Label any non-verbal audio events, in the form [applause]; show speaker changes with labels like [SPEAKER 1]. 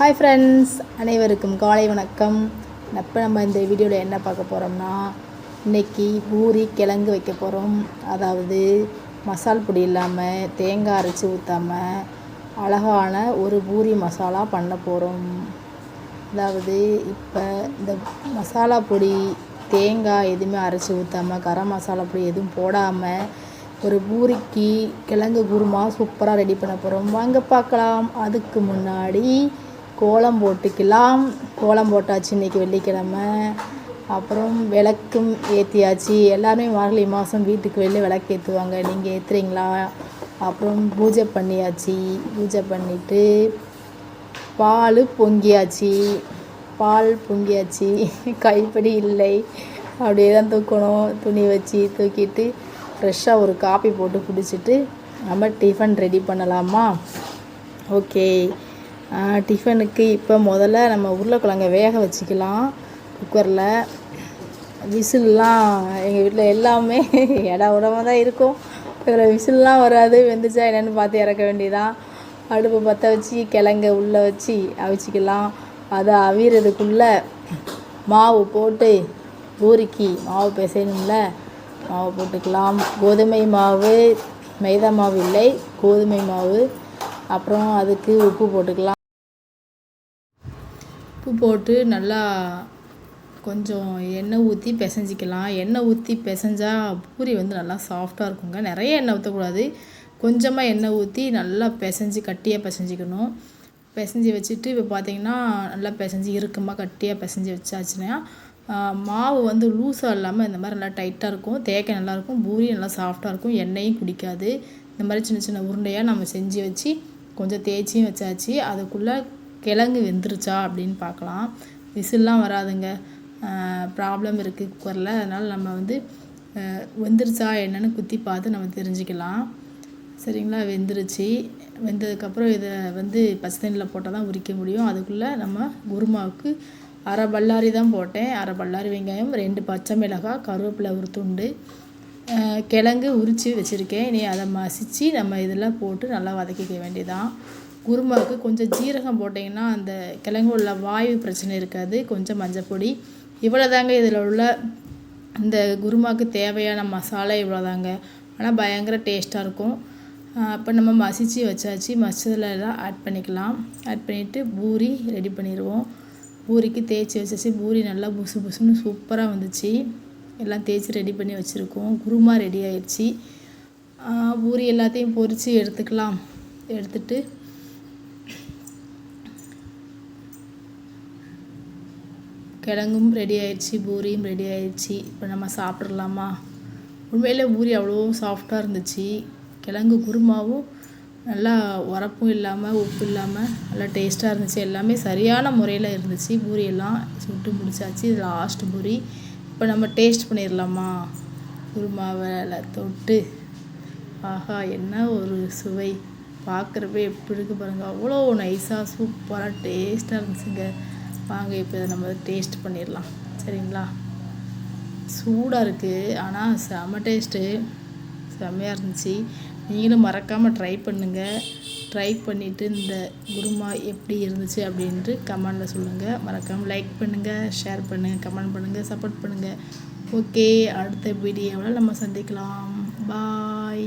[SPEAKER 1] Hi friends அனைவருக்கும் காலை வணக்கம். இப்போ நம்ம இந்த வீடியோவில் என்ன பார்க்க போகிறோம்னா இன்னைக்கு பூரி கிழங்கு வைக்க போகிறோம் அதாவது மசால் பொடி இல்லாமல் தேங்காய் அரைச்சி ஊற்றாமல் அழகான ஒரு பூரி மசாலா பண்ண போகிறோம் அதாவது இப்போ இந்த மசாலா பொடி தேங்காய் எதுவுமே அரைச்சி ஊற்றாமல் கரம் மசாலா பொடி எதுவும் போடாமல் ஒரு பூரிக்கு கிழங்கு குருமா சூப்பராக ரெடி பண்ண போகிறோம் வாங்க பார்க்கலாம். அதுக்கு முன்னாடி கோலம் போட்டுக்கலாம். கோலம் போட்டாச்சு இன்றைக்கி வெள்ளிக்கிழமை. அப்புறம் விளக்கும் ஏற்றியாச்சு எல்லாருமே மார்கழி மாதம் வீட்டுக்கு வெளில விளக்கு ஏற்றுவாங்க நீங்கள் ஏற்றுறீங்களா அப்புறம் பூஜை பண்ணியாச்சு. பூஜை பண்ணிவிட்டு பால் பொங்கியாச்சு. பால் பொங்கியாச்சு. கைப்படி இல்லை. அப்படியே தான் தூக்கணும். துணி வச்சு தூக்கிட்டு ஃப்ரெஷ்ஷாக ஒரு காப்பி போட்டு குடிச்சிட்டு நம்ம டிஃபன் ரெடி பண்ணலாமா? ஓகே டிஃபனுக்கு இப்போ முதல்ல நம்ம உருளைக்கிழங்க வேக வச்சுக்கலாம் குக்கரில். விசில்லாம் எங்கள் வீட்டில் எல்லாமே [laughs] இடம் உடம்பு தான் இருக்கும். இதில் விசில்லாம் வராது வெந்துச்சா என்னென்னு பார்த்து இறக்க வேண்டியதான் அடுப்பு பற்ற வச்சு கிழங்க உள்ளே வச்சு அவிச்சிக்கலாம். அதை அவிறதுக்குள்ளே மாவு போட்டு பூரிக்கு மாவு பிசையணும்ல மாவு போட்டுக்கலாம். கோதுமை மாவு மைதா மாவு இல்லை கோதுமை மாவு. அப்புறம் அதுக்கு உப்பு போட்டுக்கலாம். உப்பு போட்டு நல்லா கொஞ்சம் எண்ணெய் ஊற்றி பிசைஞ்சிக்கலாம். எண்ணெய் ஊற்றி பிசைஞ்சால் பூரி வந்து நல்லா சாஃப்டாக இருக்குங்க. நிறைய எண்ணெய் ஊற்றக்கூடாது கொஞ்சமாக எண்ணெய் ஊற்றி நல்லா பிசைஞ்சு கட்டியாக பிசைஞ்சிக்கணும். பிசைஞ்சு வச்சுட்டு இப்போ பார்த்தீங்கன்னா நல்லா பிசைஞ்சு இறுக்கமாக கட்டியாக பிசைஞ்சு வச்சாச்சுன்னா மாவு வந்து லூஸாக இல்லாமல் இந்த மாதிரி நல்லா டைட்டாக இருக்கும். தேக்க நல்லாயிருக்கும் பூரி நல்லா சாஃப்டாக இருக்கும். எண்ணெயும் குடிக்காது. இந்த மாதிரி சின்ன சின்ன உருண்டையாக நம்ம செஞ்சு வச்சு கொஞ்சம் தேய்ச்சியும் வச்சாச்சு. அதுக்குள்ளே கிழங்கு வெந்துருச்சா அப்படின்னு பார்க்கலாம். விசில்லாம் வராதுங்க. ப்ராப்ளம் இருக்குது குக்கரில் அதனால் நம்ம வந்து வெந்துருச்சா என்னென்னு குத்தி பார்த்து நம்ம தெரிஞ்சுக்கலாம். சரிங்களா? வெந்துருச்சு. வெந்ததுக்கப்புறம் இதை வந்து பச்சை தண்ணியில் போட்டால் தான் உரிக்க முடியும். அதுக்குள்ளே நம்ம குருமாவுக்கு அரை பல்லாரி தான் போட்டேன். அரை பல்லாரி வெங்காயம் ரெண்டு பச்சை மிளகாய் கருவேப்பிலை ஒரு துண்டு. கிழங்கு உரித்து வச்சுருக்கேன். இனி அதை மசித்து நம்ம இதில் போட்டு நல்லா வதக்கிக்க வேண்டியதான் குருமாவுக்கு கொஞ்சம் ஜீரகம் போட்டிங்கன்னா அந்த கிழங்கு உள்ள வாயு பிரச்சனை இருக்காது கொஞ்சம் மஞ்சப்பொடி இவ்வளோதாங்க இதில் உள்ள இந்த குருமாவுக்கு தேவையான மசாலா இவ்வளோதாங்க ஆனால் பயங்கர டேஸ்ட்டாக இருக்கும். அப்போ நம்ம மசிச்சு வச்சாச்சு. மசதில் எல்லாம் ஆட் பண்ணிக்கலாம். ஆட் பண்ணிவிட்டு பூரி ரெடி பண்ணிடுவோம் பூரிக்கு தேய்ச்சி வச்சாச்சு. பூரி நல்லா புசு புசுன்னு சூப்பராக வந்துச்சு. எல்லாம் தேய்ச்சி ரெடி பண்ணி வச்சுருக்கோம். குருமா ரெடி ஆயிடுச்சு பூரி எல்லாத்தையும் பொரித்து எடுத்துக்கலாம். எடுத்துட்டு கிழங்கும் ரெடி ஆயிடுச்சு பூரியும் ரெடி ஆயிடுச்சு. இப்போ நம்ம சாப்பிட்றலாமா உண்மையிலே பூரி அவ்வளோ சாஃப்டாக இருந்துச்சு. கிழங்கு குருமாவும் நல்லா உரப்பும் இல்லாமல் உப்பு இல்லாமல் நல்லா டேஸ்ட்டாக இருந்துச்சு. எல்லாமே சரியான முறையில் இருந்துச்சு. பூரியெல்லாம் சுட்டு முடிச்சாச்சு. இது லாஸ்ட் பூரி. இப்போ நம்ம டேஸ்ட் பண்ணிடலாமா குருமாவை தொட்டு. ஆஹா என்ன ஒரு சுவை. பார்க்குறப்ப எப்படி இருக்குது பாருங்கள் அவ்வளோ நைஸாக சூப்பராக டேஸ்ட்டாக இருந்துச்சுங்க. வாங்க இப்போ இதை நம்ம டேஸ்ட் பண்ணிடலாம். சரிங்களா? சூடாக இருக்குது ஆனால் செம டேஸ்ட்டு செம்மையாக இருந்துச்சு. நீங்களும் மறக்காமல் ட்ரை பண்ணுங்கள் ட்ரை பண்ணிவிட்டு இந்த குருமா எப்படி இருந்துச்சு அப்படின்ட்டு கமெண்டில் சொல்லுங்கள் மறக்காமல் லைக் பண்ணுங்கள் ஷேர் பண்ணுங்கள் கமெண்ட் பண்ணுங்கள் சப்போர்ட் பண்ணுங்கள் ஓகே அடுத்த வீடியோவில் நம்ம சந்திக்கலாம். பாய்